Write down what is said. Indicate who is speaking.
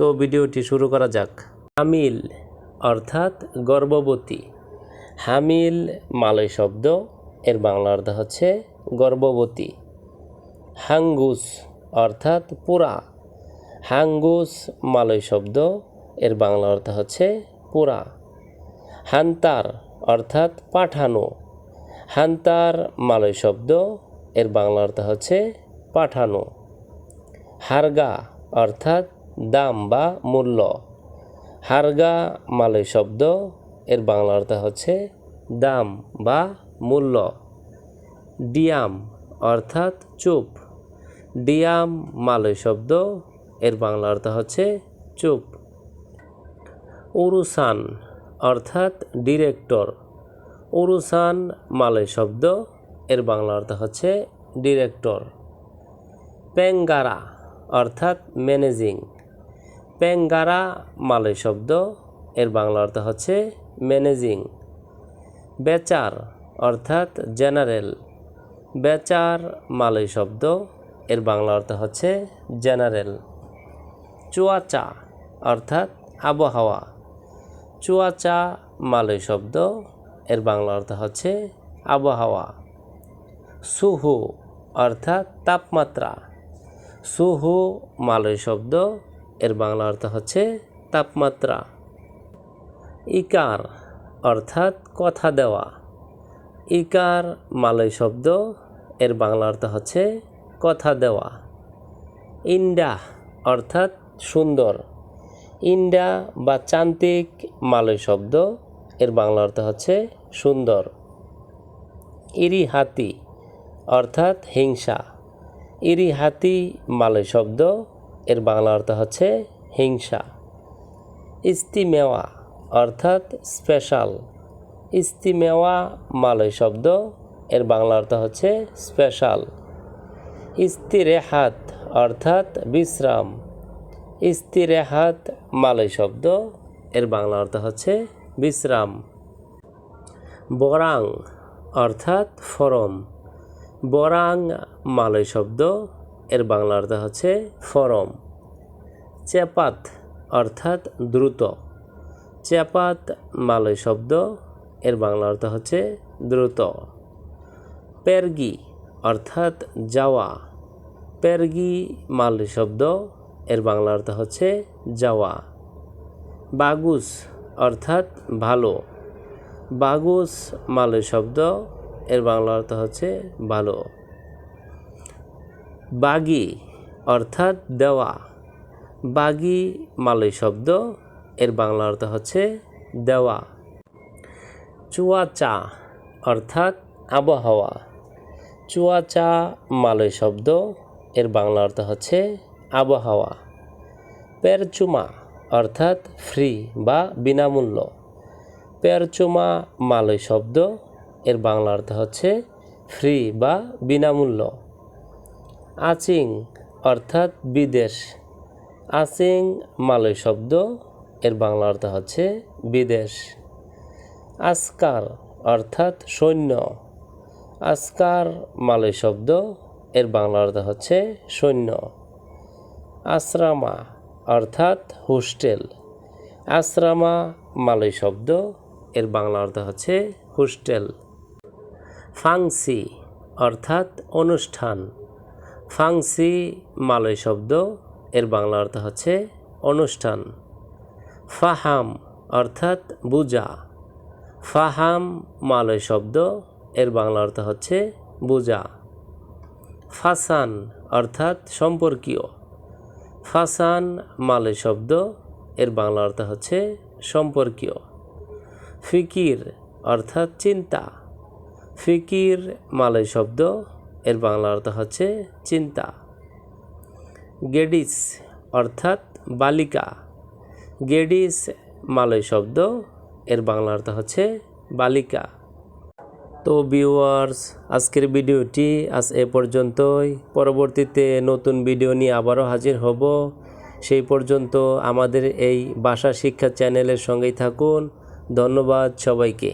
Speaker 1: তো ভিডিওটি শুরু করা যাক। হামিল অর্থাৎ গর্ভবতী। হামিল মালয় শব্দ, এর বাংলা অর্থ হচ্ছে গর্ভবতী। হাঙ্গুস অর্থাৎ পুরা হাঙ্গুস মালয় শব্দ, এর বাংলা অর্থ হচ্ছে পুরা হান্তার অর্থাৎ পাঠানো। হান্তার মালয় শব্দ, এর বাংলা অর্থ হচ্ছে পাঠানো। হারগা অর্থাৎ দাম বা মূল্য। হারগা মালয় শব্দ, এর বাংলা অর্থ হচ্ছে দাম বা মূল্য। ডিয়াম অর্থাৎ চুপ। ডিয়াম মালয় শব্দ, এর বাংলা অর্থ হচ্ছে চুপ। উরুসান অর্থাৎ ডিরেক্টর। উরুসান মালয় শব্দ, এর বাংলা অর্থ হচ্ছে ডিরেক্টর। পেঙ্গারা অর্থাৎ ম্যানেজিং। পেঙ্গারা মালয় শব্দ, এর বাংলা অর্থ হচ্ছে ম্যানেজিং। বেচার অর্থাৎ জেনারেল। বেচার মালয় শব্দ, এর বাংলা অর্থ হচ্ছে জেনারেল। চুয়াচা অর্থাৎ আবহাওয়া। চুয়াচা মালয় শব্দ, এর বাংলা অর্থ হচ্ছে আবহাওয়া। সুহু অর্থাৎ তাপমাত্রা। সুহু মালয় শব্দ এর বাংলা অর্থ হচ্ছে তাপমাত্রা। ইকার অর্থাৎ কথা দেওয়া। ইকার মালয় শব্দ এর বাংলা অর্থ হচ্ছে কথা দেওয়া। ইন্ডা অর্থাৎ সুন্দর। ইন্ডা বা চান্তিক মালয় শব্দ এর বাংলা অর্থ হচ্ছে সুন্দর। ইরি হাতি অর্থাৎ হিংসা। ইরি হাতি মালয় শব্দ এর বাংলা অর্থ হচ্ছে হিংসা। ইস্তিমেওয়া অর্থাৎ স্পেশাল ইস্তিমেওয়া মালয় শব্দ, এর বাংলা অর্থ হচ্ছে স্পেশাল ইস্তিরেহাত অর্থাৎ বিশ্রাম। ইস্তিরেহাত মালয় শব্দ, এর বাংলা অর্থ হচ্ছে বিশ্রাম। বরাং অর্থাৎ ফরম। বরাং মালয় শব্দ এর বাংলা অর্থ হচ্ছে ফরম। চেপাত অর্থাৎ দ্রুত। চেপাত মালয় শব্দ, এর বাংলা অর্থ হচ্ছে দ্রুত। পেরগি অর্থাৎ যাওয়া। পেরগি মালয় শব্দ, এর বাংলা অর্থ হচ্ছে যাওয়া। বাগুস অর্থাৎ ভালো। বাগুস মালয় শব্দ, এর বাংলা অর্থ হচ্ছে ভালো। বাগি অর্থাৎ দেওয়া। বাগি মালয় শব্দ, এর বাংলা অর্থ হচ্ছে দেওয়া। চুয়াচা অর্থাৎ আবহাওয়া। চুয়াচা মালয় শব্দ, এর বাংলা অর্থ হচ্ছে আবহাওয়া। পেরচুমা অর্থাৎ ফ্রি বা বিনামূল্য। পেরচুমা মালয় শব্দ, এর বাংলা অর্থ হচ্ছে ফ্রি বা বিনামূল্য। আচিং অর্থাৎ বিদেশ। আচিং মালয় শব্দ, এর বাংলা অর্থ হচ্ছে বিদেশ। আসকার অর্থাৎ সৈন্য। আসকার মালয় শব্দ, এর বাংলা অর্থ হচ্ছে সৈন্য। আশ্রামা অর্থাৎ হোস্টেল। আশ্রামা মালয় শব্দ, এর বাংলা অর্থ হচ্ছে হোস্টেল। ফাংসি অর্থাৎ অনুষ্ঠান। ফাংসি মালয় শব্দ, এর বাংলা অর্থ হচ্ছে অনুষ্ঠান। ফাহাম অর্থাৎ বুজা। ফাহাম মালয় শব্দ, এর বাংলা অর্থ হচ্ছে বুজা। ফাসান অর্থাৎ সম্পর্কীয়। ফাসান মালয় শব্দ, এর বাংলা অর্থ হচ্ছে সম্পর্কীয়। ফিকির অর্থাৎ চিন্তা। ফিকির মালয় শব্দ এর বাংলা অর্থ হচ্ছে চিন্তা। গেডিস অর্থাৎ বালিকা। গেডিস মালয় শব্দ, এর বাংলা অর্থ হচ্ছে বালিকা। তো ভিউয়ার্স, আজকের ভিডিওটি আজ এ পর্যন্তই। পরবর্তীতে নতুন ভিডিও নিয়ে আবারও হাজির হব। সেই পর্যন্ত আমাদের এই ভাষা শিক্ষা চ্যানেলের সঙ্গেই থাকুন। ধন্যবাদ সবাইকে।